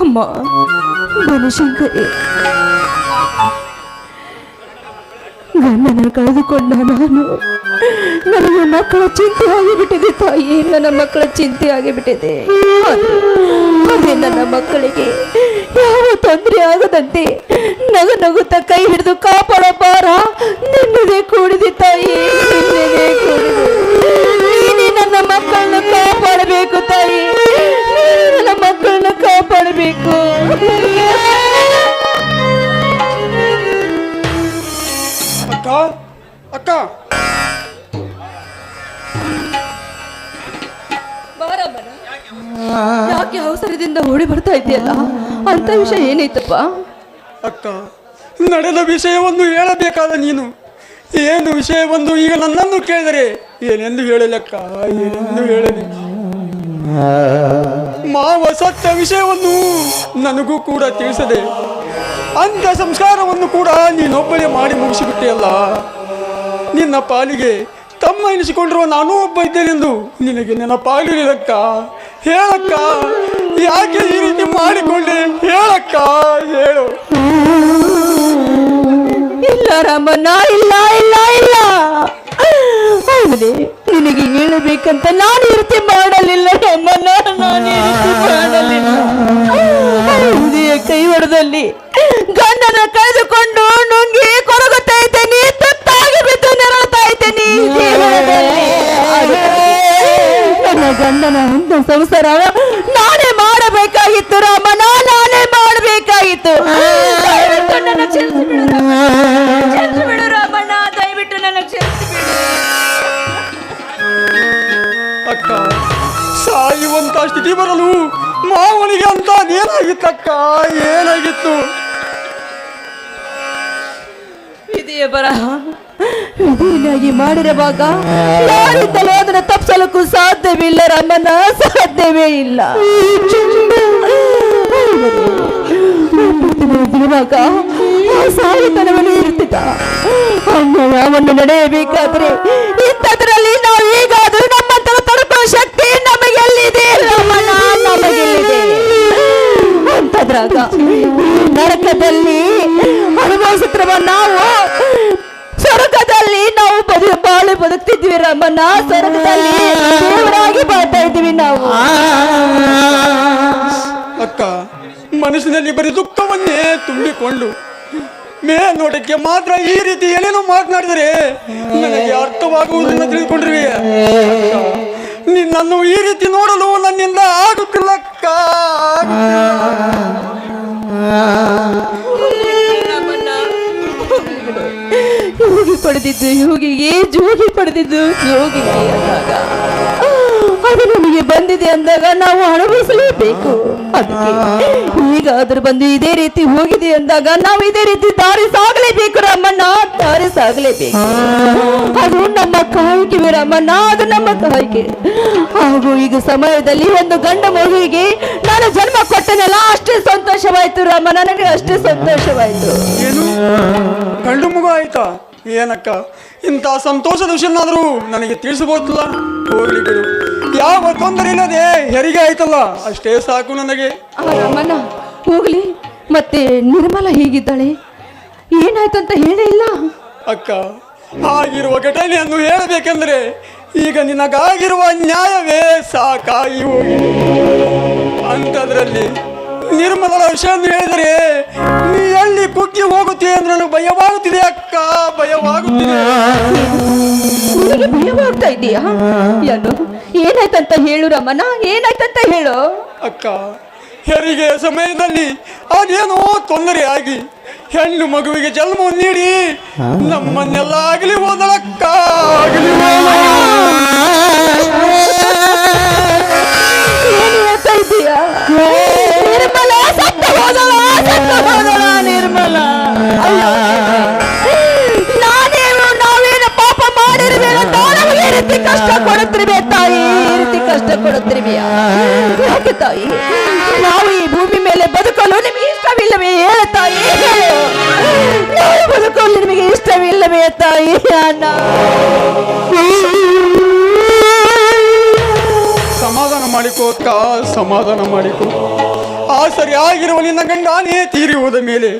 ಅಮ್ಮ ಬನಶಂಕರಿ ಗಂಡನ ಕಳೆದುಕೊಂಡ ನಾನು ನನಗೆ ಮಕ್ಕಳ ಚಿಂತೆ ಆಗಿಬಿಟ್ಟಿದೆ ತಾಯಿ. ನನ್ನ ಮಕ್ಕಳ ಚಿಂತೆ ಆಗಿಬಿಟ್ಟಿದೆ. ಅದೇ ನನ್ನ ಮಕ್ಕಳಿಗೆ ಯಾವ ತೊಂದರೆ ಆಗದಂತೆ ನಗು ನಗುತ್ತ ಕೈ ಹಿಡಿದು ಕಾಪಾಡೋ ಪಾರ ನಿನ್ನದೇ ಕೂಡಿದೆ ತಾಯಿ, ನಿನ್ನದೇ ಕೂಡಿದೆ. ಇದೆಯಲ್ಲ ಅಂತ ವಿಷಯ ಏನೈತಪ್ಪ ಅಕ್ಕ, ನಡೆದ ವಿಷಯವನ್ನು ಹೇಳಬೇಕಾದ ನೀನು. ಏನು ವಿಷಯವನ್ನು ಈಗ ನನ್ನನ್ನು ಕೇಳಿದರೆ ಏನೆಂದು ಹೇಳಲಕ್ಕ? ಏನೆಂದು ಹೇಳಲಿ? ಮಾವ ಸತ್ಯ ವಿಷಯವನ್ನು ನನಗೂ ಕೂಡ ತಿಳಿಸದೆ ಅಂತ ಸಂಸ್ಕಾರವನ್ನು ಕೂಡ ನೀನೊಬ್ಬಳೇ ಮಾಡಿ ಮುಗಿಸಿಬಿಟ್ಟೆಯಲ್ಲ ನಿನ್ನ ಪಾಲಿಗೆ ತಮ್ಮ ಎನಿಸಿಕೊಂಡಿರುವ ನಾನು ಒಬ್ಬ ಇದ್ದೇನೆಂದು ನಿನಗೆ ನೆನಪಾಗಲಿಲ್ಲಕ್ಕ ಹೇಳಕ್ಕ? ಯಾಕೆ ಈ ರೀತಿ ಮಾಡಿಕೊಂಡೆ? ಹೇಳಕ್ಕ? ಹೇಳು. ಇಲ್ಲ ರಾಮಣ್ಣ, ಇಲ್ಲ ಇಲ್ಲ ಇಲ್ಲ. ನಿನಗೆ ಹೇಳಬೇಕಂತ ನಾನು ರೀತಿ ಮಾಡಲಿಲ್ಲ ರಾಮಣ್ಣ ಮಾಡಲಿಲ್ಲ. ಕೈ ಹೊಡೆದಲ್ಲಿ ಗಂಡನ ಕಳೆದುಕೊಂಡು ನುಂಗಿ ಕೊರಗುತ್ತಾ ನೀ ತುತ್ತಾಗಿ ಬಿದ್ದು ನನ್ನ ಗಂಡನ ಒಂದು ಸಂಸಾರ ನಾನೇ ಮಾಡಬೇಕಾಗಿತ್ತು ರಾಮ ನಾನೇ ಮಾಡಬೇಕಾಗಿತ್ತು. ಅಕ್ಕ ಸಾಯುವಂತ ಸ್ಥಿತಿ ಬರಲು ಮಾವನಿಗೆ ಅಂತ ಏನಾಗಿತ್ತಕ್ಕ? ಏನಾಗಿತ್ತು? ವಿಧಿಯ ಬರಹ ವಿಧಿಯನ್ನಾಗಿ ಮಾಡಿರುವಾಗ ಯಾರಿಂದಲೂ ಅದನ್ನು ತಪ್ಪಿಸಲಕ್ಕೂ ಸಾಧ್ಯವಿಲ್ಲ? ರಮನ ಸಾಧ್ಯವೇ ಇಲ್ಲ. ಇರುವಾಗ ಆ ಸಾಯಿತನವನ್ನು ಇರುತ್ತಿದ್ದ. ನಡೆಯಬೇಕಾದ್ರೆ ಇಂಥದ್ರಲ್ಲಿ ನಾವು ಈಗಾದ್ರೂ ನಮ್ಮಂತರ ತಲುಪುವ ಶಕ್ತಿ ನಮಗೆ ಎಲ್ಲಿದೆ ನಮಗೆಲ್ಲಿದೆ ನರಕದಲ್ಲಿ ಅನುಭವಿಸುತ್ತಿರುವ ನಾವು ಸ್ವರ್ಗದಲ್ಲಿ ನಾವು ಬದು ಬಾಳು ಬದುಕ್ತಿದ್ವಿ ರಮ್ಮನ ಸ್ವರ್ಗದಲ್ಲಿ ದೇವರಾಗಿ ಬಾಳ್ತಾ ಇದ್ದೀವಿ ನಾವು ಅಕ್ಕ ಮನಸ್ಸಿನಲ್ಲಿ ಬರೀ ದುಃಖವನ್ನೇ ತುಂಬಿಕೊಂಡು ಮೇ ನೋಡಕ್ಕೆ ಮಾತ್ರ ಈ ರೀತಿ ಏನೇನು ಮಾತನಾಡಿದರೆ ನನಗೆ ಅರ್ಥವಾಗುವುದನ್ನು ತಿಳಿದುಕೊಂಡಿರುವೆ ನಿನ್ನನ್ನು ಈ ರೀತಿ ನೋಡಲು ನನ್ನಿಂದ ಆಗುತ್ತಿಲ್ಲ ಯೋಗಿ ಪಡೆದಿದ್ದು ಯೋಗಿಗೆ ಜೋಗಿ ಪಡೆದಿದ್ದು. ಯೋಗಿಗೆ ಅಂದಾಗ ಅದು ನಮಗೆ ಬಂದಿದೆ ಅಂದಾಗ ನಾವು ಅನುಭವಿಸಲೇಬೇಕು. ಅದಕ್ಕೆ ಈಗಾದ್ರೂ ಬಂದು ಇದೇ ರೀತಿ ಹೋಗಿದೆ ಅಂದಾಗ ನಾವು ಇದೇ ರೀತಿ ದಾರಿ ಸಾಗಲೇಬೇಕು ರಾಮಣ್ಣ, ದಾರಿ ಸಾಗಲೇಬೇಕು. ಅದು ನಮ್ಮ ಕಾಯ್ಕೆ ರಾಮಣ್ಣ, ಅದು ನಮ್ಮ ಕಾಯ್ಕೆ. ಹಾಗೂ ಈಗ ಸಮಯದಲ್ಲಿ ಒಂದು ಗಂಡ ಮಗುವಿಗೆ ನಾನು ಜನ್ಮ ಕೊಟ್ಟನಲ್ಲ, ಅಷ್ಟೇ ಸಂತೋಷವಾಯ್ತು ರಾಮ ನನಗೆ ಅಷ್ಟೇ ಸಂತೋಷವಾಯ್ತು. ಏನು? ಗಂಡು ಮಗು ಆಯ್ತಾ? ಏನಕ್ಕ? ಇಂಥ ಸಂತೋಷದ ವಿಷಯನಾದರೂ ನನಗೆ ತಿಳಿಸಬಹುದಿಲ್ಲ. ಹೋಗ್ಲಿ ಬಿಡು. ಯಾವ ತೊಂದರೆ ಇಲ್ಲದೆ ಹೆರಿಗೆ ಆಯ್ತಲ್ಲ ಅಷ್ಟೇ ಸಾಕು ನನಗೆ. ರಾಮಣ್ಣ ಹೋಗ್ಲಿ. ಮತ್ತೆ ನಿರ್ಮಲ ಹೇಗಿದ್ದಾಳೆ? ಏನಾಯ್ತಂತ ಹೇಳೇ ಇಲ್ಲ. ಅಕ್ಕ ಆಗಿರುವ ಘಟನೆಯನ್ನು ಹೇಳಬೇಕೆಂದರೆ ಈಗ ನಿನಗಾಗಿರುವ ನ್ಯಾಯವೇ ಸಾಕಾಗಿ ಹೋಗಿ ಅಂಥದ್ರಲ್ಲಿ ನಿರ್ಮಲರ ವಿಷಯವನ್ನು ಹೇಳಿದರೆ ನೀ ಎಲ್ಲಿ ಕುಗ್ಗಿ ಹೋಗುತ್ತೀಯ ಅಂದ್ರೆ ನನಗೆ ಭಯವಾಗುತ್ತಿದೆ ಅಕ್ಕ ಭಯವಾಗುತ್ತಿದೆ. ನಿನಗೆ ಭಯವಾಗ್ತಾ ಇದೆಯಾ? ಏನು ಏನಾಯ್ತಂತ ಹೇಳು ರಮಣ ಏನಾಯ್ತಂತ ಹೇಳು? ಅಕ್ಕ ಹೆರಿಗೆ ಸಮಯದಲ್ಲಿ ಅದೇನೋ ತೊಂದರೆ ಆಗಿ ಹೆಣ್ಣು ಮಗುವಿಗೆ ಜನ್ಮ ನೀಡಿ ನಮ್ಮನ್ನೆಲ್ಲ ಆಗಲಿ ಹೋದಳಕ್ಕ ಆಗಲಿ ಹೇಳ್ತಾ ನಿರ್ಮಲ, ಸತ್ತ ಹೋದಳ ಸತ್ತ ಹೋದಳ ನಿರ್ಮಲ. ನಾನೇನು ನಾವೇನು ಪಾಪ ಮಾಡಿರ್ಬೇಡ ನಮಗೆ ಈ ರೀತಿ ಕಷ್ಟ ಕೊಡುತ್ತಿರ್ಬೇ ತಾಯಿ, ಈ ರೀತಿ ಕಷ್ಟ ಕೊಡುತ್ತಿರುವೆಯಾ? ಯಾಕೆ ತಾಯಿ? ನಾವು ಈ ಭೂಮಿ ಮೇಲೆ ಬದುಕಲು ನಿಮಗೆ ಇಷ್ಟವಿಲ್ಲವೇ ಹೇಳ ತಾಯಿ. ನಾವು ಬದುಕಲು ನಿಮಗೆ ಇಷ್ಟವಿಲ್ಲವೇ ತಾಯಿ ಅಣ್ಣ? ಸಮಾಧಾನ ಮಾಡಿಕೋ ಅಕ್ಕ ಸಮಾಧಾನ ಮಾಡಿಕೋ. ಆ ಸರಿಯಾಗಿರುವ ನಿನ್ನ ಗಂಡಾನೇ ತೀರಿ ಹೋದ ಮೇಲೆ.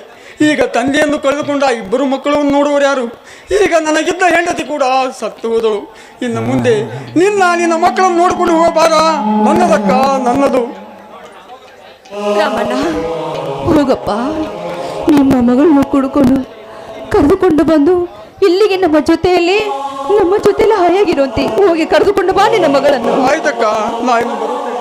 ಈಗ ತಂದೆಯನ್ನು ಕಳೆದುಕೊಂಡ ಇಬ್ಬರು ಮಕ್ಕಳನ್ನು ನೋಡುವರು ಯಾರು? ಈಗ ನನಗಿದ್ದ ಹೆಂಡತಿ ಕೂಡ ಸತ್ತು ಹೋದಳು. ಇನ್ನು ಮುಂದೆ ನಿನ್ನ ನಿನ್ನ ಮಕ್ಕಳನ್ನು ನೋಡಿಕೊಂಡು ಹೋಗಬಾರ ನನ್ನದಕ್ಕ ನನ್ನದು. ರಾಮಣ್ಣ, ಹೋಗಪ್ಪ. ನಿಮ್ಮ ಮಗಳನ್ನು ಕುಡ್ಕೊಂಡು ಕರೆದುಕೊಂಡು ಬಂದು ಇಲ್ಲಿಗೆ ನಮ್ಮ ಜೊತೆಯಲ್ಲಿ ನಮ್ಮ ಜೊತೆಲ್ಲ ಹಾಯಾಗಿರುವಂತೆ ಹೋಗಿ ಕರೆದುಕೊಂಡು ಬಾ ನಿನ್ನ ಮಗಳನ್ನು. ಆಯ್ತಕ್ಕ ನಾ ಇನ್ನು ಬರುತ್ತೇನೆ.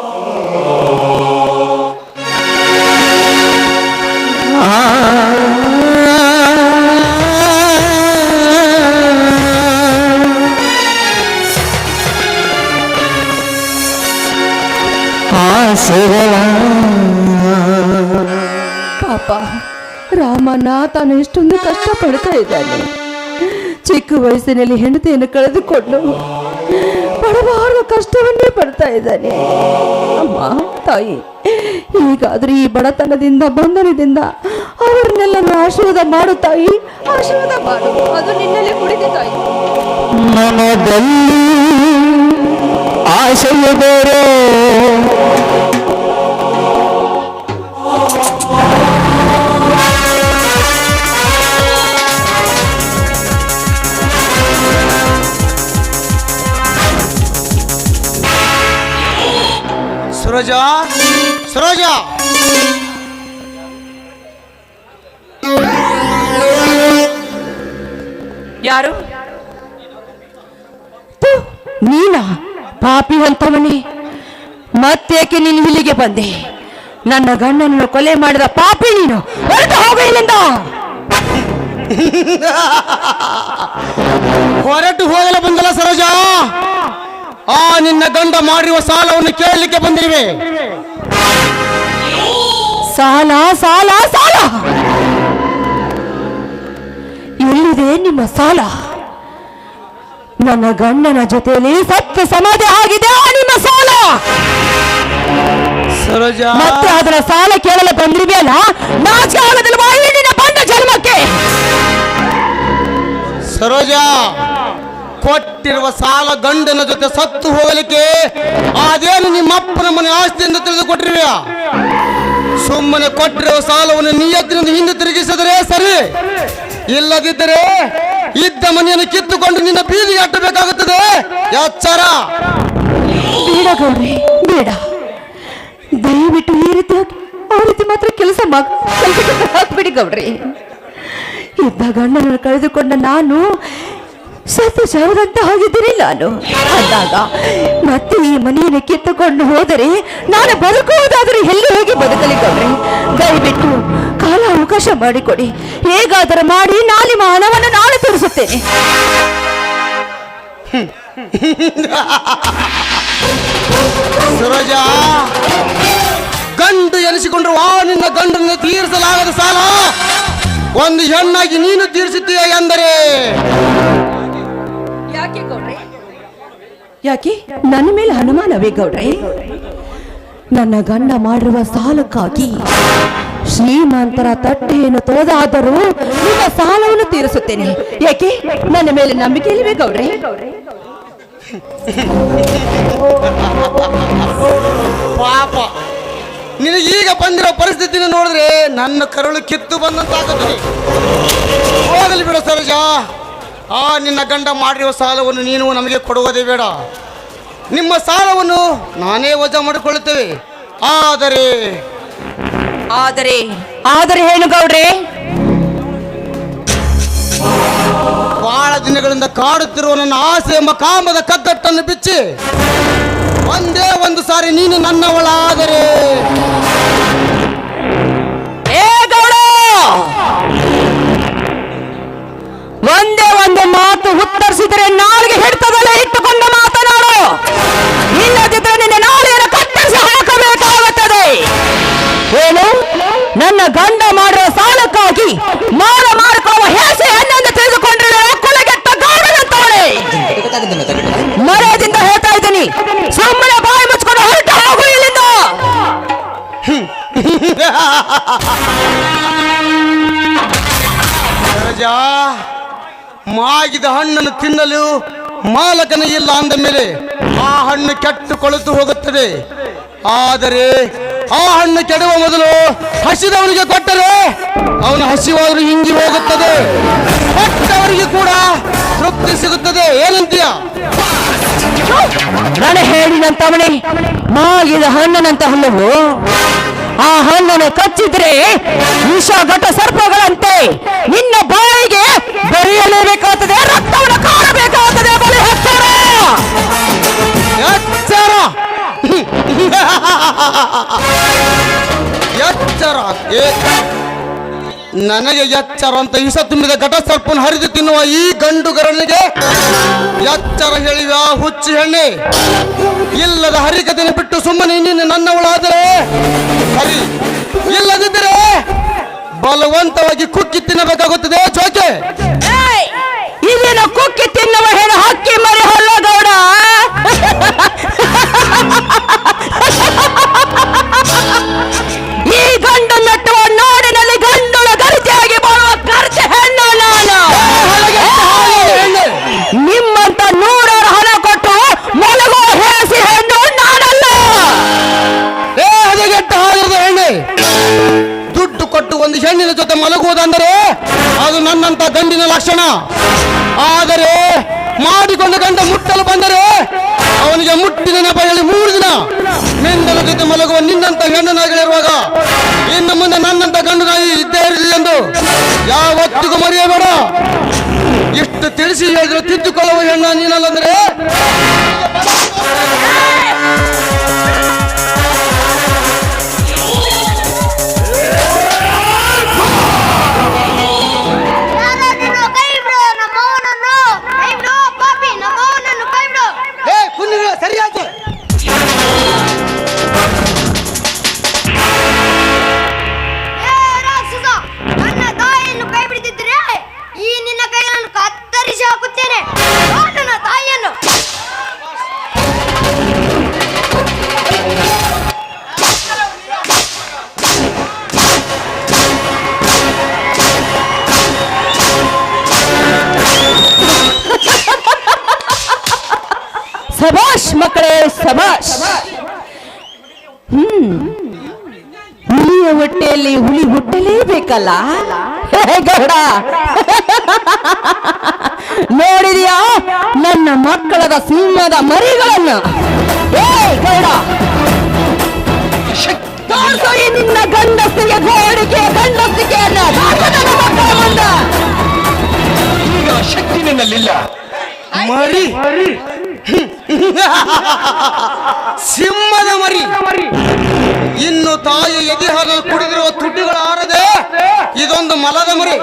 ಪಾಪ ರಾಮನಾಥನು ತಾನು ಎಷ್ಟೊಂದು ಕಷ್ಟ ಪಡ್ತಾ ಇದ್ದಾನೆ. ಚಿಕ್ಕ ವಯಸ್ಸಿನಲ್ಲಿ ಹೆಂಡತಿಯನ್ನು ಕಳೆದುಕೊಂಡು ಪಡಬಾರದ ಕಷ್ಟವನ್ನೇ ಪಡ್ತಾ ಇದ್ದಾನೆ. ಅಮ್ಮ, ತಾಯಿ, ಹೀಗಾದ್ರೆ ಈ ಬಡತನದಿಂದ, ಬಂಧನದಿಂದ ಅವರನ್ನೆಲ್ಲ ಆಶೀರ್ವಾದ ಮಾಡು ತಾಯಿ. ಆಶೀರ್ವಾದ ಮಾಡು. ಅದು ನಿನ್ನಲ್ಲಿ ಕುಡಿದೆ ತಾಯಿ. ಮನದಲ್ಲಿ ಆಶಯ ಬೇರೆ. ಸರೋಜ ಸರೋಜ. ಯಾರು? ನೀನಾ? ಪಾಪಿ ಅಂತವನೇ ಮತ್ತೇಕೆ ನೀನು ಇಲ್ಲಿಗೆ ಬಂದೆ? ನನ್ನ ಗಂಡನನ್ನು ಕೊಲೆ ಮಾಡಿದ ಪಾಪಿ ನೀನು. ಹೊರಟು ಹೋಗ ಇಲ್ಲಿಂದ. ಹೊರಟು ಹೋಗಲು ಬಂದಲ್ಲ ಸರೋಜ? ಆ ನಿನ್ನ ಗಂಡ ಮಾಡಿರುವ ಸಾಲವನ್ನು ಕೇಳಲಿಕ್ಕೆ ಬಂದಿರುವೆ. ಸಾಲ ಸಾಲ ಸಾಲ. ಎಲ್ಲಿದೆ ನಿಮ್ಮ ಸಾಲ? ನನ್ನ ಗಂಡನ ಜೊತೆಯಲ್ಲಿ ಸತ್ಯ ಸಮಾಧಿ ಆಗಿದೆ ನಿಮ್ಮ ಸಾಲ. ಸರೋಜ. ಮತ್ತೆ ಅದರ ಸಾಲ ಕೇಳಲು ಬಂದಿರ್ಬೇಲ್ಲ ನಾಚಿಕೆ ಆಗೋದಿಲ್ವಾ? ನಿನ್ನ ಬಂದ ಜನ್ಮಕ್ಕೆ. ಸರೋಜ ಕೊಟ್ಟಿರುವ ಸಾಲ ಗಂಡನ ಜೊತೆ ಸತ್ತು ಹೋಗಲಿಕ್ಕೆ ಅದೇನು ನಿಮ್ಮ ಅಪ್ಪನ ಮನೆ ಆಸ್ತಿಯಿಂದ ಎಂದು ತಿಳಿದುಕೊಟ್ಟಿರುವೆಯಾ ಸುಮ್ಮನೆ ಕೊಟ್ಟಿರುವ ಸಾಲವನ್ನು ನಿಯತ್ತಿನಿಂದ ಹಿಂದೆ ತಿರುಗಿಸಿದರೆ ಸರಿ. ಇಲ್ಲದಿದ್ದರೆ ಇದ್ದ ಮನೆಯನ್ನು ಕಿತ್ತುಕೊಂಡು ನಿನ್ನ ಬೀದಿಗೆ ಅಟ್ಟಬೇಕಾಗುತ್ತದೆ. ಎಚ್ಚರ. ಬೇಡ ಗೌರಿ, ಬೇಡ. ದಯವಿಟ್ಟು ಈ ರೀತಿ ಆ ರೀತಿ ಮಾತ್ರ ಕೆಲಸ ಹಾಕ್ಬಿಡಿ ಗೌರಿ. ಇದ್ದ ಗಂಡನನ್ನು ಕಳೆದುಕೊಂಡ ನಾನು ಸತ್ತು ಶವದಂತ ಹೋಗಿದ್ದೀನಿ ನಾನು. ಅಂದಾಗ, ಮತ್ತೆ ಈ ಮನೆಯನ್ನು ಕಿತ್ತುಕೊಂಡು ಹೋದರೆ ನಾನು ಬದುಕುವುದಾದರೆ ಎಲ್ಲಿ ಹೋಗಿ ಬದುಕಲಿ ಗೌಡ್ರಿ ದಯವಿಟ್ಟು ಕಾಲ ಅವಕಾಶ ಮಾಡಿಕೊಡಿ. ಹೇಗಾದರೂ ಮಾಡಿ ನಾನು ನಿಮ್ಮ ಹಣವನ್ನು ನಾಳೆ ತೋರಿಸುತ್ತೇನೆ. ಗಂಡು ಎನಿಸಿಕೊಂಡ್ರು, ಆ ನಿನ್ನ ಗಂಡನ್ನು ತೀರಿಸಲಾಗದ ಸಾಲ. ಒಂದು ಹೆಣ್ಣಾಗಿ ನೀನು ತೀರಿಸುತ್ತೀಯ ಎಂದರೆ ಯಾಕೆ? ನನ್ನ ಮೇಲೆ ಅನುಮಾನವೇ ಗೌಡ್ರೆ. ನನ್ನ ಗಂಡ ಮಾಡಿರುವ ಸಾಲಕ್ಕಾಗಿ ಶ್ರೀಮಂತರ ತಟ್ಟೆಯನ್ನು ತೊಳೆದಾದರೂ ನಿಮ್ಮ ಸಾಲವನ್ನು ತೀರಿಸುತ್ತೇನೆ. ಯಾಕೆ? ನನ್ನ ಮೇಲೆ ನಂಬಿಕೆ ಇಲ್ಲವೇ ಗೌಡ್ರೆ? ಪಾಪ. ನಿನಗೀಗ ಬಂದಿರೋ ಪರಿಸ್ಥಿತಿನ ನೋಡಿದ್ರೆ ನನ್ನ ಕರುಳು ಕಿತ್ತು ಸರೋಜ ಆ ನಿನ್ನ ಗಂಡ ಮಾಡಿರುವ ಸಾಲವನ್ನು ನೀನು ನಮಗೆ ಕೊಡುವುದೇ ಬೇಡ. ನಿಮ್ಮ ಸಾಲವನ್ನು ನಾನೇ ವಜಾ ಮಾಡಿಕೊಳ್ಳುತ್ತೇವೆ. ಆದರೆ ಆದರೆ ಆದರೆ ಹೇಳು ಗೌಡ್ರೆ. ಬಹಳ ದಿನಗಳಿಂದ ಕಾಡುತ್ತಿರುವ ನನ್ನ ಆಸೆ ಎಂಬ ಕಾಮದ ಕಗ್ಗಟ್ಟನ್ನು ಬಿಚ್ಚಿ ಒಂದೇ ಒಂದು ಸಾರಿ ನೀನು ನನ್ನವಳಾದರೆ ಒಂದು ಮಾತು ಉತ್ತರಿಸಿದರೆ ನಾಳೆಗೆ ಹಿಡ್ತದಲ್ಲ ಇಟ್ಟುಕೊಂಡು ಮಾತನಾಡು ಇಲ್ಲದಿದ್ರೆ ನಿನ್ನ ನಾಳೆಯನ್ನು ಕತ್ತರಿಸಿ ಹಾಕಬೇಕಾಗುತ್ತದೆ. ಏನು? ನನ್ನ ಗಂಡ ಮಾಡುವ ಸಾಲಕ್ಕಾಗಿ ಮಾರ ಮಾಡ್ಕೊಳ್ಳುವ ಹೇಸೆ ಹಣ್ಣನ್ನು ತಿಳಿದುಕೊಂಡಿರೋ ಅಕ್ಕುಳಗೆಟ್ಟ ಗಾಢನಂತಾಳೆ. ಮರದಿಂದ ಹೇಳ್ತಾ ಇದ್ದೀನಿ. ಸುಮ್ಮನೆ ಬಾಯಿ ಮುಚ್ಚಿಕೊಂಡು ಹೊರಟು ಹೋಗು ಇಲ್ಲಿಂದ. ಮಾಗಿದ ಹಣ್ಣನ್ನು ತಿನ್ನಲು ಮಾಲಕನ ಇಲ್ಲ ಅಂದ ಮೇಲೆ ಆ ಹಣ್ಣು ಕೆಟ್ಟು ಕೊಳೆತು ಹೋಗುತ್ತದೆ. ಆದರೆ ಆ ಹಣ್ಣು ಕೆಡುವ ಮೊದಲು ಹಸಿದವನಿಗೆ ಕೊಟ್ಟರೆ ಅವನ ಹಸಿವಾದರೂ ಹಿಂಗಿ ಹೋಗುತ್ತದೆ. ಕೊಟ್ಟವರಿಗೆ ಕೂಡ ತೃಪ್ತಿ ಸಿಗುತ್ತದೆ. ಏನಂತೀಯ? ನಾನು ಹೇಳಿದಂತ ಮಾಗಿದ ಹಣ್ಣನಂತ ಹಣ್ಣವು ಆ ಹಣ್ಣನ್ನು ಕಚ್ಚಿದ್ರೆ ವಿಷ ಘಟ ಸರ್ಪಗಳಂತೆ ನಿನ್ನ ಬಾಯಿಗೆ ಬರೆಯಲೇಬೇಕಾಗುತ್ತದೆ ರಕ್ತವನ್ನು ಕಾಣಬೇಕಾಗುತ್ತದೆ ಬಲಿ ಎಚ್ಚರ! ಎಚ್ಚರ! ನನಗೆ ಎಚ್ಚರ ಅಂತ ತುಂಬಿದ ಘಟ ಹರಿದು ತಿನ್ನುವ ಈ ಗಂಡು ಗರಳಿಗೆ ಎಚ್ಚರ ಹೇಳಿದ ಹುಚ್ಚಿ ಹೆಣ್ಣೆ. ಇಲ್ಲದ ಹರಿಕತೆಯನ್ನು ಬಿಟ್ಟು ಸುಮ್ಮನೆ ನೀನು ನನ್ನವಳಾದರೆ? ಹರಿ, ಇಲ್ಲದಿದ್ದರೆ ಬಲವಂತವಾಗಿ ಕುಕ್ಕಿ ತಿನ್ನಬೇಕಾಗುತ್ತದೆ, ಜೋಕೆ? ಕುಕ್ಕಿ ತಿನ್ನುವ ಹೆಣ್ಣು ಹಕ್ಕಿ ಮರಿ ಹೊಲ್ಲ ಹೆಣ್ಣಿನ ಅದು ನನ್ನಂತ ಗಂಡಿನ ಲಕ್ಷಣ. ಆದರೆ ಮಾಡಿಕೊಂಡ ಗಂಡ ಮುಟ್ಟಲು ಬಂದರೆ ಅವನಿಗೆ ಮುಟ್ಟಿದ ನೆಪಗಳಲ್ಲಿ ಮೂರು ದಿನ ಮೆಂದಲ ಜೊತೆ ಮಲಗುವ ನಿನ್ನಂತ ಹೆಣ್ಣನಾಗಿರುವಾಗ ಇನ್ನು ಮುಂದೆ ನನ್ನಂತ ಗಂಡನಾಗಿ ಇದ್ದೇ ಇರಲಿ ಎಂದು ಯಾವತ್ತಿಗೂ ಮರೆಯಬೇಡ. ಇಷ್ಟು ತಿಳಿಸಿ ಹೇಳಿದ್ರೆ ತಿದ್ದುಕೊಳ್ಳುವ ಹೆಣ್ಣ ನೀನಲ್ಲಂದ್ರೆ ಸಬಾಷ್ ಮಕ್ಕಳೇ ಸಬಾಷ್ ಹ್ಮ್. ಹುಲಿಯ ಹೊಟ್ಟೆಯಲ್ಲಿ ಹುಲಿ ಹುಟ್ಟಲೇಬೇಕಲ್ಲ? ಹೇ ಗೌಡ. ನೋಡಿದ್ಯಾ? ನನ್ನ ಮಕ್ಕಳದ ಸಿಂಹದ ಮರಿಗಳನ್ನು. ಏ ಗೌಡ. ನಿನ್ನ ಗಂಡಸಿಗೆ ಗೋಡಿಕೆ ಗಂಡಸಿಗೆಯನ್ನ ಮಕ್ಕಳ ಮುಂದೆ. ಈಗ ಶಕ್ತಿ ನಿನ್ನಲ್ಲಿಲ್ಲ. ಮರಿ. ಸಿಂಹದ ಮರಿ. ಇನ್ನು ತಾಯಿ ಎದೆ ಹಾಲು ಕುಡಿದಿರುವ ತುಟಿಗಳ ಆರದೆ ಇದೊಂದು ಮಲದ ಮರಿ.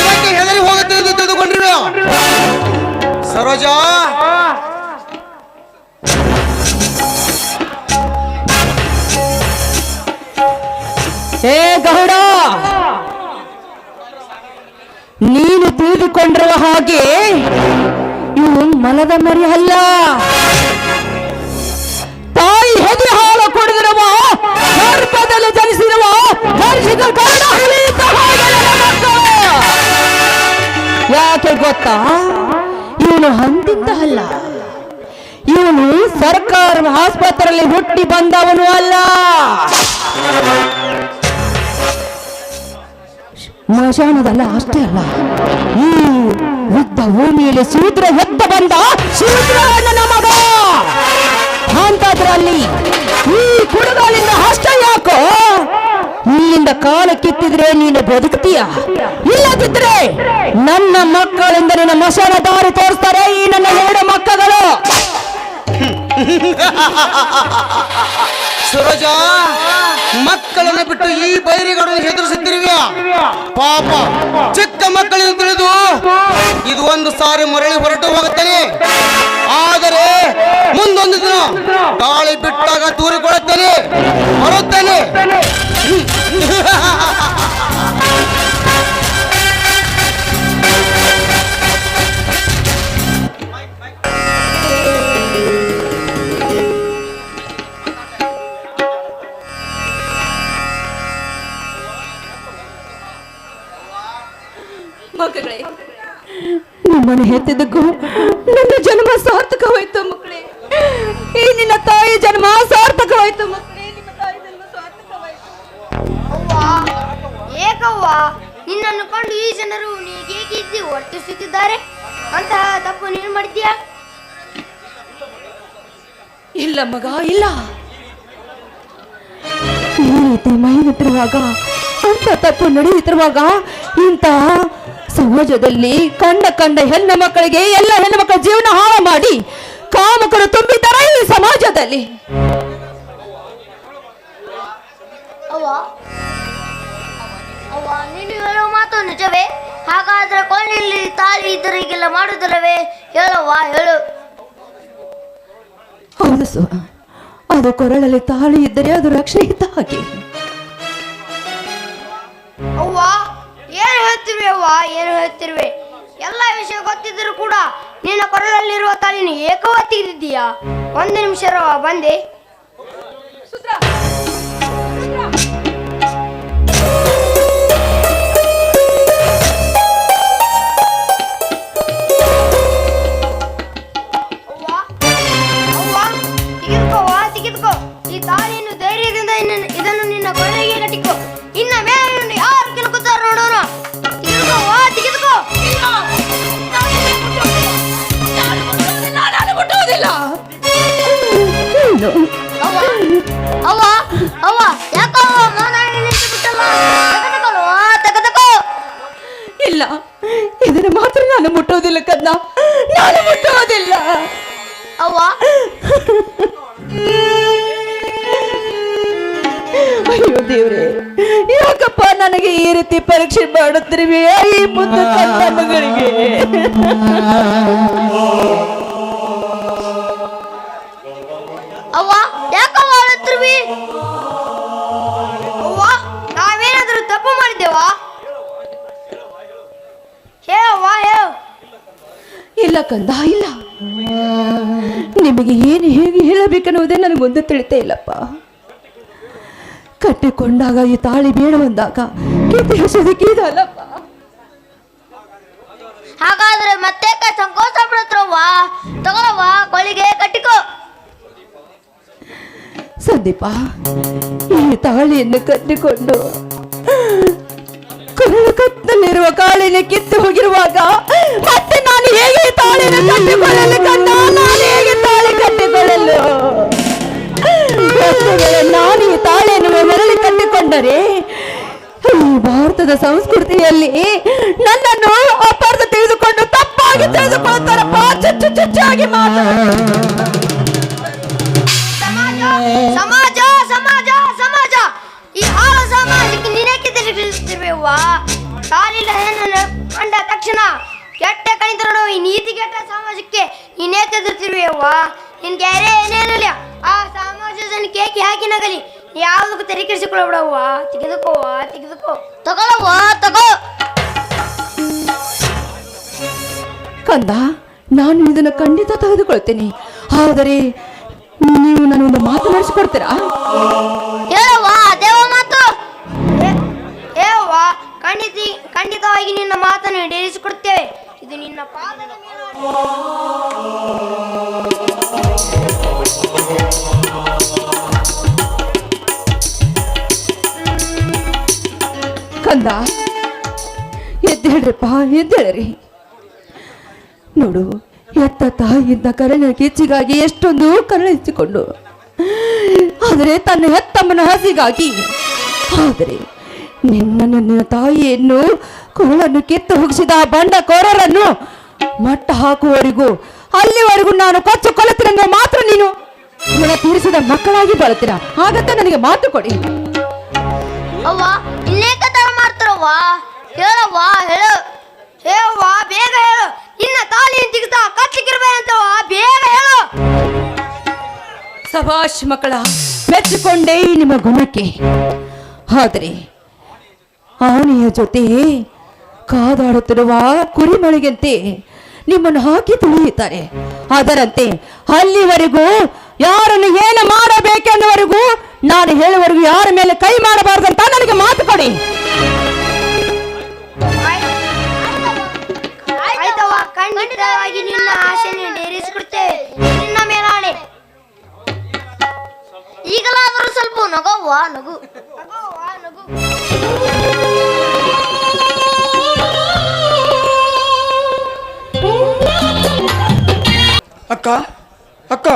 ಇದಕ್ಕೆ ಹೆದರಿ ಹೋಗುತ್ತೆ ಎಂದು ತಿಳಿದುಕೊಂಡಿರುವ ಸರೋಜಾ. ಏ ಗೌಡ, ನೀನು ತಿಳಿದುಕೊಂಡಿರುವ ಹಾಗೆ ಇವು ಮಲದ ಮರಿ ಅಲ್ಲ. ತಾಯಿ ಹೆದಿ ಹಾಲು ಕುಡಿದಿರುವ, ಗರ್ಭದಲ್ಲಿ ಜನಿಸಿರುವ ಹಾಗೆ. ಯಾಕೆ ಗೊತ್ತಾ? ಇವನು ಹಂದಿದ್ದ ಅಲ್ಲ ಇವನು ಸರ್ಕಾರ ಆಸ್ಪತ್ರೆಯಲ್ಲಿ ಹುಟ್ಟಿ ಬಂದವನು ಅಲ್ಲ. ಮಶಾನದಲ್ಲ ಅಷ್ಟೇ ಅಲ್ಲ. ಈ ಯುದ್ಧ ಭೂಮಿಯಲ್ಲಿ ಶೂದ್ರ ಹೆತ್ತ ಬಂದ ನನ್ನ ಮಗ. ಅಂತದ್ರಲ್ಲಿ ಈ ಕುಡುಗಾಲಿಂದ ಅಷ್ಟೇ ಯಾಕೋ? ಇಲ್ಲಿಂದ ಕಾಲ ಕಿತ್ತಿದ್ರೆ ನೀನು ಬದುಕ್ತೀಯ? ಇಲ್ಲದಿದ್ರೆ ನನ್ನ ಮಕ್ಕಳಿಂದ ನಿನ್ನ ಮಶಾನ ದಾರಿ ತೋರಿಸ್ತಾರೆ ಈ ನನ್ನ ಎರಡು ಮಕ್ಕಳು. ಸರೋಜಾ, ಮಕ್ಕಳನ್ನು ಬಿಟ್ಟು ಈ ಬೈರಿಗಳನ್ನು ಹೆದರಿಸುತ್ತಿರುವೆಯ ಪಾಪ, ಚಿಕ್ಕ ಮಕ್ಕಳಿಂದ ತಿಳಿದು ಇದು ಒಂದು ಸಾರಿ ಮರಳಿ ಹೊರಟು ಹೋಗುತ್ತೇನೆ ಆದರೆ ಮುಂದೊಂದು ದಿನ ಗಾಳಿ ಬಿಟ್ಟಾಗ ದೂರಿಕೊಳ್ಳುತ್ತೇನೆ ಬರುತ್ತಾನೆ ನಿಮ್ಮನ್ನು ಹೆತ್ತಿದ್ದಕ್ಕೂ ನನ್ನ ಜನ್ಮ ಸಾರ್ಥಕವಾಯ್ತು ಮಕ್ಕಳೇ. ಈ ನಿನ್ನ ತಾಯಿ ಜನ್ಮ ಸಾರ್ಥಕವಾಯ್ತು ಮಕ್ಕಳೇ. ನಿಮ್ಮ ತಾಯಿ ಜನ್ಮ ಸಾರ್ಥಕವಾಯ್ತು ಅವ್ವ ಏಕವ್ವ ನಿನ್ನನ್ನು ಕಂಡು ಈ ಜನರು ನೀಗೇಗಿದ್ದು ವರ್ತಿಸುತ್ತಿದ್ದಾರೆ? ಅಂತಹ ತಪ್ಪು ನೀನು ಮಾಡಿದ್ಯಾ ಇಲ್ಲ ಮಗ ಇಲ್ಲ. ಈ ರೀತಿ ಮೈನಿಟ್ಟಿರುವಾಗ ಅಂತ ತಪ್ಪು ನಡೆಯುತ್ತಿರುವಾಗ ಇಂತಹ ಸಮಾಜದಲ್ಲಿ ಕಂಡ ಕಂಡ ಹೆಣ್ಣು ಮಕ್ಕಳಿಗೆ ಎಲ್ಲ ಹೆಣ್ಣು ಮಕ್ಕಳ ಜೀವನ ಹಾಳು ಮಾಡಿ ಕಾಮಕರು ತುಂಬಿದ್ದಾರೆ ಈ ಸಮಾಜದಲ್ಲಿ. ನೀನು ಹೇಳುವ ಮಾತು ನಿಜವೇ? ಹಾಗಾದ್ರೆ ಕೊನೆಯಲ್ಲಿ ತಾಳಿ ಇದ್ದರಿಗೆಲ್ಲ ಮಾಡುವುದಿಲ್ಲವೇ ಹೇಳವ್ವ ಹೇಳು. ಹೌದು ಅದು ಕೊರಳಲ್ಲಿ ತಾಳಿ ಇದ್ದರೆ ಅದು ರಕ್ಷಣೆ ಇದ್ದ ಹಾಗೆ. ಅವ್ವ ಏನು ಹೇಳ್ತಿರುವೆ ಏನು ಹೇಳ್ತಿರುವೆ ಎಲ್ಲ ವಿಷಯ ಗೊತ್ತಿದ್ರು ಕೂಡ ನಿನ್ನ ಕೊರಳಲ್ಲಿರುವ ತಾಳಿನ ಏಕವ ತೆಗೆದಿದ್ದೀಯಾ ಒಂದು ನಿಮಿಷ ರವ್ವ ಬಂದೆ. ಅವ್ವ ಅವ್ವ ಯಾಕವ್ವ ಮೌನ ನಿಂತು ಬಿಟ್ಟಲ್ಲ ತೆಗೆದುಕೊಳ್ಳುವ ತೆಗೆದುಕೋ ಇಲ್ಲ ಇದನ್ನು ಮಾತ್ರ ನಾನು ಮುಟ್ಟೋದಿಲ್ಲ ಕದ್ನ. ನಾನು ಮುಟ್ಟೋದಿಲ್ಲ. ಅವ್ವ. ಅಯ್ಯೋ ದೇವ್ರೆ ಯಾಕಪ್ಪ ನನಗೆ ಈ ರೀತಿ ಪರೀಕ್ಷೆ ಮಾಡುತ್ತಿರುವೆ? ಈ ಮುಂದೆ ಕಂಡ ಮಗಳಿಗೆ. ಅವ್ವ ಯಾಕವ್ವ ಅಳುತ್ತಿರುವಿ ಅವ್ವ ನಾವೇನಾದರೂ ತಪ್ಪು ಮಾಡಿದ್ದೇವಾ ಹೇಳವ್ವ ಹೇಳು. ಇಲ್ಲ ಕಂದ ಇಲ್ಲ. ನಿಮಗೆ ಏನು ಹೇಗೆ ಹೇಳಬೇಕನ್ನುವುದೇ ನನಗೊಂದು ತಿಳಿತೇ ಇಲ್ಲಪ್ಪ. ಕಟ್ಟಿಕೊಂಡಾಗ ಈ ತಾಳಿ ಬೇಡ ಬಂದಾಗ ಕಿತ್ತು ಹಿಡಿಸೋದಕ್ಕೆ ಇದಲ್ಲಪ್ಪ ಹಾಗಾದ್ರೆ ಮತ್ತೆ ಸಂಕೋಚ ಬಿಡತ್ರವ್ವ ತಗೊಳವ್ವ ಕೊಳಿಗೆ ಕಟ್ಟಿಕೋ. ಸಂದೀಪ ಈ ತಾಳಿಯನ್ನು ಕಟ್ಟಿಕೊಂಡು ಕತ್ತಲ್ಲಿರುವ ಕಾಳಿನ ಕಿತ್ತು ಹೋಗಿರುವಾಗ ಮತ್ತೆ ನಾನು ಹೇಗೆ ತಾಳಿನ ಕಟ್ಟಿಕೊಳ್ಳಲು ಕಂದ ನಾನು ಹೇಗೆ ತಾಳಿ ಕಟ್ಟಿಕೊಳ್ಳಲು? ನಾನು ಈ ತಾಳೆಯನ್ನು ಮರಳಿ ಕಟ್ಟಿಕೊಂಡರೆ ಈ ಭಾರತದ ಸಂಸ್ಕೃತಿಯಲ್ಲಿ ನನ್ನನ್ನು ಅಪಾರ್ಥ ತಿಳಿದುಕೊಂಡು ತಪ್ಪಾಗಿ ಚುಚ್ಚಾಗಿ ಮಾತಾಡ. ಎದುರ್ತಿರುವೆವ್ವ ನಿನ್ಗೆ ಯಾರೇ ಏನೇನಿಲ್ಲ? ಆ ಸಾಮಾಜಿಕ ಕೇಕ್ ಹಾಕಿ ನಗಲಿ. ಯಾವುದಕ್ಕೂ ತೆರೆ ಕೆಡಿಸಿಕೊಳ್ಳಬಿಡವ್ವ ತೆಗೆದುಕೋವ ತೆಗೆದುಕೋ ತಗೊಳವ್ವ ತಗೋ. ಕಂದ ನಾನು ಇದನ್ನು ಖಂಡಿತ ತೆಗೆದುಕೊಳ್ತೇನೆ. ಆದರೆ ನೀವು ನನ್ನೊಂದು ಮಾತನಾಡಿಸಿಕೊಡ್ತೀರಾ ಹೇಳವ್ವ ದೇವ ಮಾತು? ಹೇಳವ್ವ ಖಂಡಿತ ಖಂಡಿತವಾಗಿ ನಿನ್ನ ಮಾತನ್ನು ಡೇರಿಸಿಕೊಡ್ತೇವೆ ಇದು ನಿನ್ನ ಪಾದದ ಮೇಲೆ ಕಂದ ಎದ್ದೇಳ್ರಿಪ್ಪ ಎದ್ದೇಳ್ರಿ ನೋಡು, ಎತ್ತ ತಾಯಿಯಿಂದ ಕರಣ ಕಿಚ್ಚಿಗಾಗಿ ಎಷ್ಟೊಂದು ಕರುಣಿಸಿಕೊಂಡು ಆದರೆ ತನ್ನ ಹೆತ್ತಮ್ಮನ ಹಸಿಗಾಗಿ, ಆದರೆ ನಿನ್ನ ನನ್ನ ತಾಯಿಯನ್ನು ಕೊರಳನ್ನು ಕಿತ್ತು ಹುಗಿಸಿದ ಆ ಬಂಡ ಕೋರರನ್ನು ಮಟ್ಟ ಹಾಕುವವರೆಗೂ, ಅಲ್ಲಿವರೆಗೂ ನಾನು ಕಚ್ಚು ಕೊಲುತ್ತಿರಂದ್ರೆ ಮಾತ್ರ ನೀನು ಋಣ ತೀರಿಸಿದ ಮಕ್ಕಳಾಗಿ ಬರುತ್ತೀರಾ ಹಾಗಂತ ನನಗೆ ಮಾತು ಕೊಡಿ. ಇನ್ನೇಕ ಹೇಳವ್ವ? ಹೇಳು. ಹೇಳವ್ವ? ಬೇಗ ಹೇಳು. ನಿನ್ನ ತಾಳಿ ತೆಗಿತಾ ಕಚ್ಚಿಗಿರ್ಬೇಕಂತವ್ವ ಬೇಗ ಹೇಳು. ಸಭಾಷ್ ಮಕ್ಕಳ, ಮೆಚ್ಚಿಕೊಂಡೇ ನಿಮ್ಮ ಗುಣಕ್ಕೆ. ಆದರೆ, ಆನೆಯ ಜೊತೆ ಕಾದಾಡುತ್ತಿರುವ ಕುರಿಮಳಿಗಂತೆ ನಿಮ್ಮನ್ನು ಹಾಕಿ ತುಳಿಯುತ್ತಾರೆ. ಅದರಂತೆ, ಅಲ್ಲಿವರೆಗೂ ಯಾರನ್ನು ಏನು ಮಾಡಬೇಕೆನ್ನುವರೆಗೂ ನಾನು ಹೇಳುವವರೆಗೂ ಯಾರ ಮೇಲೆ ಕೈ ಮಾಡಬಾರ್ದಂತ ನನಗೆ ಮಾತು ಕೊಡಿ. ಖಂಡಿತವಾಗಿ ನಿನ್ನ ಆಸೆ ಈಡೇರಿಸಿಕೊಡ್ತೇವೆ ನಿನ್ನ ಮೇಲಾಣೆ. ಈಗಲಾದರೂ ಸ್ವಲ್ಪ ನಗವ್ವ ನಗು. ನಗು ಅಕ್ಕ ಅಕ್ಕ,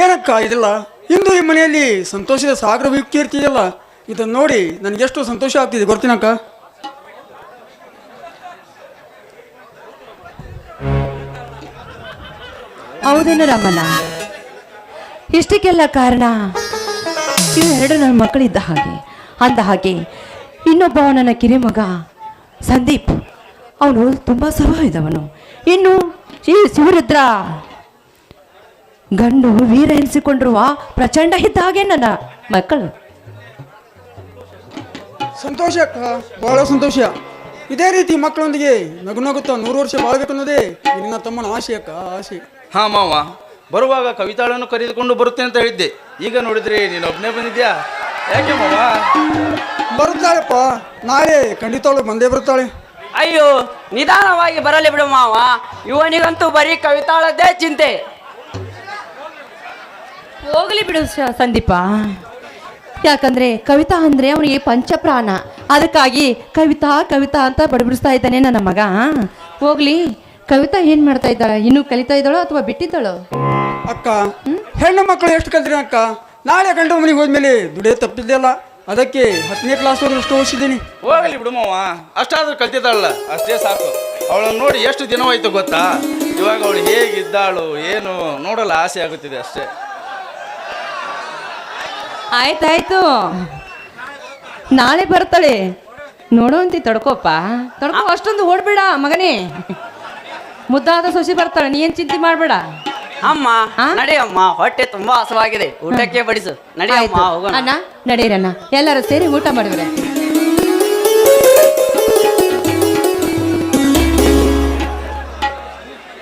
ಏನಕ್ಕ ಇದೆಲ್ಲ? ಇಂದು ಈ ಮನೆಯಲ್ಲಿ ಸಂತೋಷದ ಸಾಗರ ವಿಕೀರ್ತಿದೆಯಲ್ಲ ಇದನ್ನು ನೋಡಿ ನನಗೆಷ್ಟು ಸಂತೋಷ ಆಗ್ತಿದೆ. ಗೊತ್ತಿನಕ್ಕ ಹೌದೇನು ರಾಮಣ್ಣ. ಇಷ್ಟಕ್ಕೆಲ್ಲ ಕಾರಣ ಇವೆರಡು ನನ್ನ ಮಕ್ಕಳಿದ್ದ ಹಾಗೆ. ಅಂದ ಹಾಗೆ ಇನ್ನೊಬ್ಬ ನನ್ನ ಕಿರಿ ಮಗ ಸಂದೀಪ್. ಅವನು ತುಂಬ ಇದ್ದವನು. ಇನ್ನು ಈ ಶಿವರುದ್ರ ಗಂಡು ವೀರ ಎನಿಸಿಕೊಂಡಿರುವ ಪ್ರಚಂಡ ಇದ್ದ ಹಾಗೆ ನನ್ನ ಮಕ್ಕಳು. ಸಂತೋಷ ಬಹಳ ಸಂತೋಷ. ಇದೇ ರೀತಿ ಮಕ್ಕಳೊಂದಿಗೆ ನಗು ನಗುತ್ತಾ ನೂರು ವರ್ಷ ಬಾಳ್ಬೇಕು ಅನ್ನೋದೇ ನಿನ್ನ ತಮ್ಮನ ಆಶೆ ಅಕ್ಕ, ಆಸೆ. ಹಾ ಮಾವ. ಬರುವಾಗ ಕವಿತಾಳನ್ನು ಕರೆದುಕೊಂಡು ಬರುತ್ತೇನೆ ಅಂತ ಹೇಳಿದ್ದೆ. ಈಗ ನೋಡಿದ್ರೆ ನೀನು ಒಬ್ಬನೇ ಬಂದಿದ್ಯಾ? ಯಾಕೆ ಮಾವ? ಬರುತ್ತಾಳಪ್ಪ. ನಾಳೆ ಖಂಡಿತವಳು ಬಂದೇ ಬರುತ್ತಾಳೆ. ಅಯ್ಯೋ ನಿಧಾನವಾಗಿ ಬರಲಿ ಬಿಡು ಮಾವ. ಇವನಿಗಂತೂ ಬರೀ ಕವಿತಾಳದ್ದೇ ಚಿಂತೆ. ಹೋಗಲಿ ಬಿಡು ಶ- ಸಂದೀಪ. ಯಾಕಂದ್ರೆ ಕವಿತಾ ಅಂದ್ರೆ ಅವನಿಗೆ ಪಂಚಪ್ರಾಣ. ಅದಕ್ಕಾಗಿ ಕವಿತಾ ಕವಿತಾ ಅಂತ ಬಡಬಿಡಿಸ್ತಾ ಇದ್ದಾನೆ ನನ್ನ ಮಗ. ಹೋಗ್ಲಿ. ಕವಿತಾ ಏನ್ ಮಾಡ್ತಾ ಇದ್ದಾಳೆ? ಇನ್ನು ಕಲಿತಾ ಇದ್ದಾಳೋ ಅಥವಾ ಬಿಟ್ಟಿದ್ದಾಳೋ? ಅಕ್ಕ ಹೆಣ್ಣು ಮಕ್ಕಳು ಎಷ್ಟು ಕಲ್ತ್ರಿ ಅಕ್ಕ? ನಾಳೆ ಗಂಡ ಮನೆಗೆ ಹೋದ್ಮೇಲೆ ದುಡಿಯೋ ತಪ್ಪಿದ್ದೆಲ್ಲ ಅದಕ್ಕೆ ಹತ್ತನೇ ಕ್ಲಾಸ್ ಅಷ್ಟು ಓದಿಸಿದ್ದೀನಿ. ಹೋಗಲಿ ಬಿಡು ಮಾವ. ಅಷ್ಟಾದ್ರೂ ಕಲ್ತಿದ್ದಾಳಲ್ಲ. ಅಷ್ಟೇ ಸಾಕು. ಅವಳನ್ನು ನೋಡಿ ಎಷ್ಟು ದಿನವಾಯ್ತು ಗೊತ್ತಾ? ಇವಾಗ ಅವಳು ಹೇಗಿದ್ದಾಳು ಏನು ನೋಡಲ್ಲ ಆಸೆ ಆಗುತ್ತಿದೆ ಅಷ್ಟೇ. ಆಯ್ತಾಯ್ತು. ನಾಳೆ ಬರ್ತಾಳೆ. ನೋಡುವಂತಿ ತಡ್ಕೋಪ್ಪ. ತಡ್ಕೋ ಅಷ್ಟೊಂದು ಓಡ್ಬೇಡ ಮಗನೇ. ಮುದ್ದಾದ ಸೊಸಿ ಬರ್ತಾಳೆ ನೀ ಏನ್ ಚಿಂತೆ ಮಾಡ್ಬೇಡ. ಅಮ್ಮ? ನಡೆಯಮ್ಮ ಹೊಟ್ಟೆ ತುಂಬಾ ಹಸವಾಗಿದೆ. ಊಟಕ್ಕೆ ಬಡಿಸು. ನಡೆಯಮ್ಮ. ಹೋಗೋಣ. ಅಣ್ಣ ಎಲ್ಲರೂ ಸೇರಿ ಊಟ ಮಾಡಿದ್ರೆ.